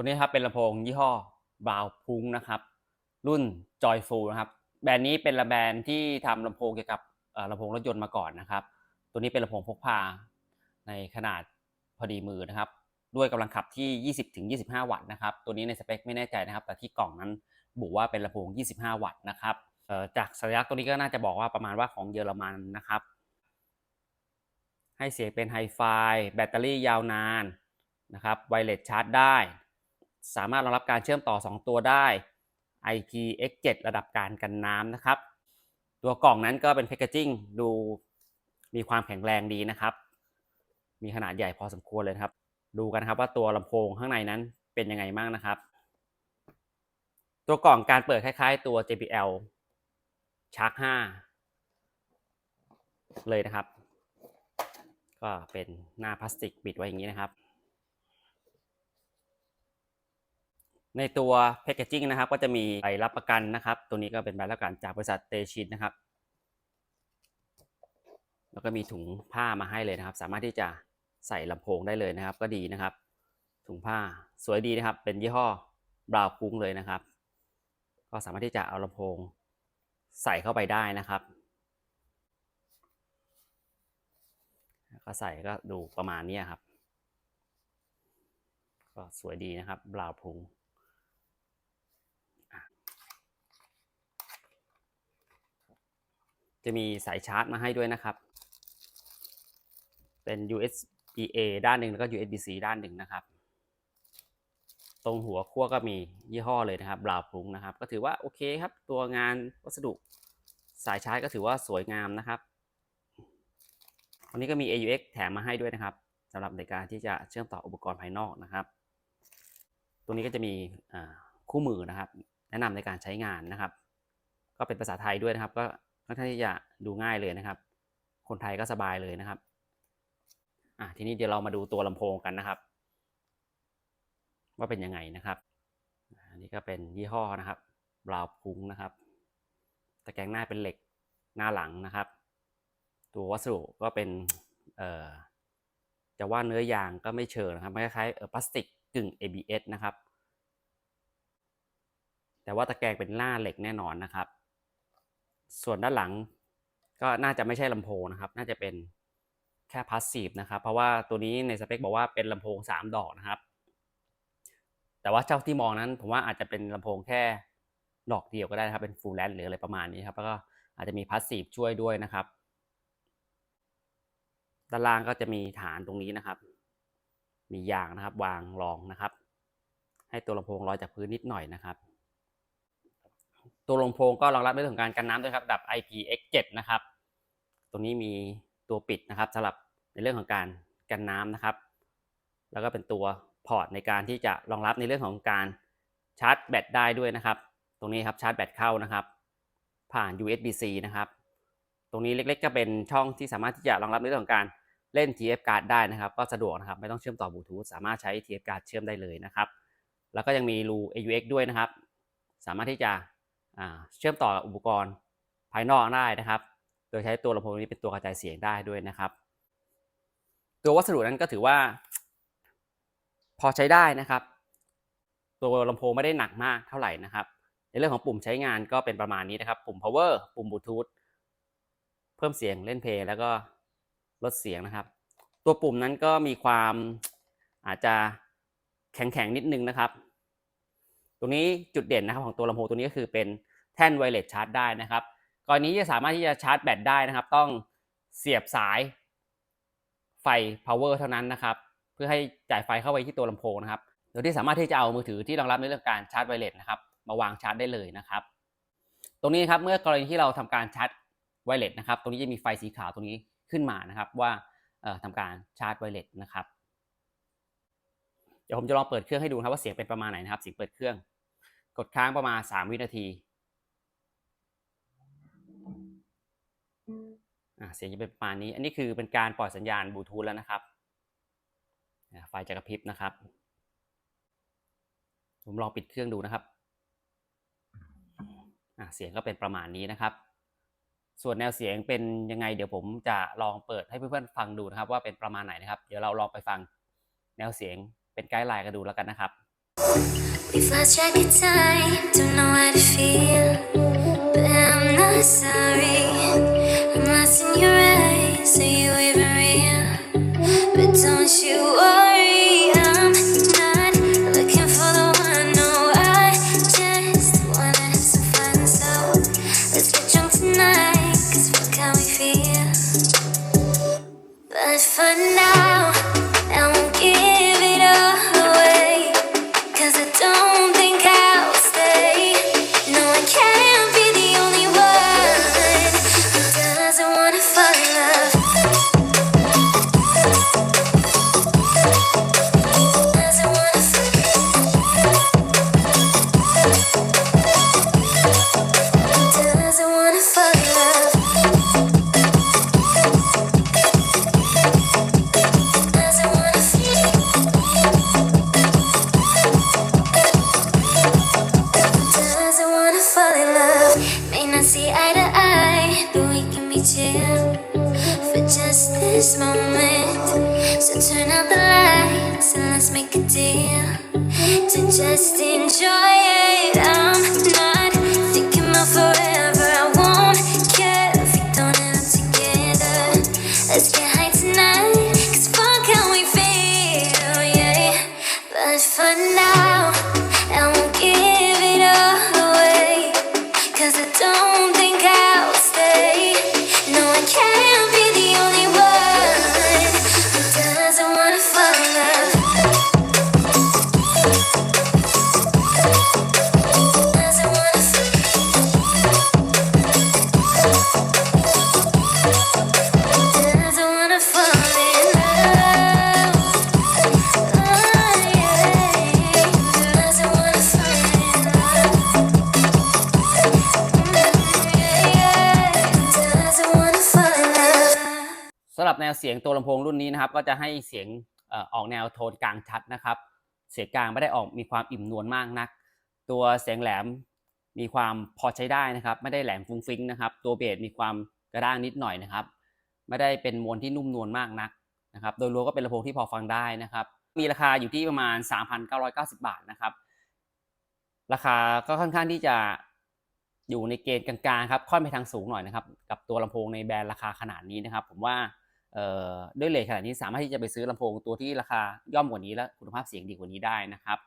ตัวนี้ครับเป็นลำโพงยี่ห้อบราวพุงนะครับ รุ่น Joyful นะครับ แบรนด์นี้เป็นแบรนด์ที่ทำลำโพงเกี่ยวกับลำโพงรถยนต์มาก่อนนะครับ ตัวนี้เป็นลำโพงพกพาในขนาดพอดีมือนะครับ ด้วยกำลังขับที่ 20-25 วัตต์นะครับ ตัวนี้ในสเปคไม่แน่ใจนะครับ แต่ที่กล่องนั้นบุว่าเป็นลำโพง 25 วัตต์นะครับจากสัญลักษณ์ตัวนี้ก็น่าจะบอกว่าประมาณว่าของเยอรมันนะครับ ให้เสียงเป็นไฮไฟแบตเตอรี่ยาวนานนะครับไวเลสชาร์จได้ สามารถรองรับการเชื่อมต่อ 2 ตัวได้ IPX7 ระดับการกันน้ำนะครับ ตัวกล่องนั้นก็เป็นแพคเกจิ้งดูมีความแข็งแรงดีนะครับ มีขนาดใหญ่พอสมควรเลยครับ ดูกันครับว่าตัวลำโพงข้างในนั้นเป็นยังไงบ้างนะครับ ตัวกล่องการเปิดคล้ายๆ ตัว JBL Shark 5เลยนะครับ ก็เป็นหน้าพลาสติกปิดไว้อย่างนี้นะครับ ในตัวแพคเกจิ้งนะครับก็จะมีใบรับประกันนะครับ ตัวนี้ก็เป็นใบรับประกันจากบริษัทเตชินนะครับ แล้วก็มีถุงผ้ามาให้เลยนะครับ สามารถที่จะใส่ลำโพงได้เลยนะครับ ก็ดีนะครับ ถุงผ้าสวยดีนะครับ เป็นยี่ห้อบราวคุ้งเลยนะครับ ก็สามารถที่จะเอาลำโพงใส่เข้าไปได้นะครับก็ใส่ก็ดูประมาณนี้ครับ ก็สวยดีนะครับบราวพุงอะ จะมีสายชาร์จมาให้ด้วยนะครับ เป็น USB A ด้านหนึ่งแล้วก็ USB C ด้านหนึ่งนะครับ ตรงหัวขั้วก็มียี่ห้อเลยนะครับบราวพุงนะครับ ก็ถือว่าโอเคครับ ตัวงานวัสดุสายชาร์จก็ถือว่าสวยงามนะครับวันนี้ก็มี AUX แถมมาให้ด้วยนะครับสำหรับในการที่จะเชื่อมต่ออุปกรณ์ภายนอกนะครับตรงนี้ก็จะมีคู่มือนะครับ แนะนำในการใช้งานนะครับ ก็เป็นภาษาไทยด้วยนะครับก็ ค่อนข้างที่จะดูง่ายเลยนะครับ คนไทยก็สบายเลยนะครับอะทีนี้เดี๋ยวเรามาดูตัวลำโพงกันนะครับ ว่าเป็นยังไงนะครับอันนี้ก็เป็นยี่ห้อนะครับบราวพุงนะครับตะแกรงหน้าเป็นเหล็กหน้าหลังนะครับ ตัววัสดุก็เป็นเอ่อจะว่าเนื้อยางก็ไม่เชิงนะครับคล้ายๆพลาสติกกึ่ง ABS นะครับ แต่ว่าตะแกรงเป็นหน้าเหล็กแน่นอนนะครับ ส่วนด้านหลังก็น่าจะไม่ใช่ลำโพงนะครับ น่าจะเป็นแค่พาสซีฟนะครับ เพราะว่าตัวนี้ในสเปคบอกว่าเป็นลำโพง 3 ดอกนะครับ แต่ว่าเจ้าที่มองนั้น ผมว่าอาจจะเป็นลำโพงแค่ดอกเดียวก็ได้นะครับ เป็นฟูลแลนหรืออะไรประมาณนี้ครับ แล้วก็อาจจะมีพาสซีฟช่วยด้วยนะครับ ด้านล่างก็จะมีฐานตรงนี้นะครับ มียางนะครับ วางรองนะครับ ให้ตัวลำโพงลอยจากพื้นนิดหน่อยนะครับ ตัวลำโพงก็รองรับในเรื่องของการกันน้ำด้วยครับดับ IPX7 นะครับตรงนี้มีตัวปิดนะครับสำหรับในเรื่องของการกันน้ำนะครับ แล้วก็เป็นตัวพอร์ตในการที่จะรองรับในเรื่องของการชาร์จแบตได้ด้วยนะครับ ตรงนี้ครับชาร์จแบตเข้านะครับ ผ่าน USB-C นะครับ ตรงนี้เล็กๆ ก็เป็นช่องที่สามารถที่จะรองรับในเรื่องของการเล่น TF card ได้นะครับ ก็สะดวกนะครับ ไม่ต้องเชื่อมต่อบลูทูธสามารถใช้ TF card เชื่อมได้เลยนะครับ แล้วก็ยังมีรู AUX ด้วยนะครับ สามารถที่จะ เชื่อมต่อกับอุปกรณ์ภายนอกได้นะครับ โดยใช้ตัวลำโพงนี้เป็นตัวกระจายเสียงได้ด้วยนะครับ ตัววัสดุนั้นก็ถือว่า พอใช้ได้นะครับ ตัวลำโพงไม่ได้หนักมากเท่าไหร่นะครับ ในเรื่องของปุ่มใช้งานก็เป็นประมาณนี้นะครับ ปุ่ม power ปุ่มบลูทูธเพิ่มเสียงเล่นเพลงแล้วก็ลดเสียงนะครับ ตัวปุ่มนั้นก็มีความอาจจะแข็งๆนิดนึงนะครับ ตรงนี้จุดเด่นนะครับของตัวลำโพงตัวนี้ก็คือเป็น ท่นไวเลสชาร์จได้นะครับกรณีที่จะสามารถที่จะชาร์จแบตได้นะครับ ต้องเสียบสายไฟ power เท่านั้นนะครับ เพื่อให้จ่ายไฟเข้าไปที่ตัวลำโพงนะครับโดยที่สามารถที่จะเอามือถือที่รองรับในเรื่องการชาร์จไวเลสนะครับมาวางชาร์จได้เลยนะครับ ตรงนี้ครับเมื่อกรณีที่เราทำการชาร์จไวเลสนะครับ ตรงนี้จะมีไฟสีขาวตรงนี้ขึ้นมานะครับ ว่าเอ่อทำการชาร์จไวเลสนะครับเดี๋ยวผมจะลองเปิดเครื่องให้ดูนะครับว่าเสียงเป็นประมาณไหนนะครับเสียงเปิดเครื่อง กดค้างประมาณ 3 วินาทีอ่า เสียงจะเป็นประมาณนี้ อันนี้คือเป็นการปล่อยสัญญาณบลูทูธแล้วนะครับไฟจะกระพริบนะครับ ผมลองปิดเครื่องดูนะครับเสียงก็เป็นประมาณนี้นะครับ ส่วนแนวเสียงเป็นยังไง เดี๋ยวผมจะลองเปิดให้เพื่อนๆฟังดูนะครับ ว่าเป็นประมาณไหนนะครับ เดี๋ยวเราลองไปฟังแนวเสียงเป็นไกด์ไลน์กันดูแล้วกันนะครับ We've lost track of time, don't know how to feel. But I'm not sorry. For now, chill for just this moment. So turn out the lights and let's make a deal to just enjoy it. I'm not ำหรับแนวเสียงตัวลำโพงรุ่นนี้นะครับก็จะให้เสียงออกแนวโทนกลางชัดนะครับ เสียงกลางไม่ได้ออกมีความอิ่มนวลมากนัก ตัวเสียงแหลมมีความพอใช้ได้นะครับ ไม่ได้แหลมฟุ้งฟิ้งนะครับ ตัวเบสมีความกระด้างนิดหน่อยนะครับ ไม่ได้เป็นมวลที่นุ่มนวลมากนักนะครับ โดยรวมก็เป็นลำโพงที่พอฟังได้นะครับ มีราคาอยู่ที่ประมาณ 3,990 บาทนะครับ ราคาก็ค่อนข้างที่จะอยู่ในเกณฑ์กลางๆครับ ค่อนไปทางสูงหน่อยนะครับ กับตัวลำโพงในแบรนด์ราคาขนาดนี้นะครับ ผมว่า ด้วยเลทขนาดนี้สามารถที่จะไปซื้อลำโพงตัวที่ราคาย่อมกว่านี้และคุณภาพเสียงดีกว่านี้ได้นะครับ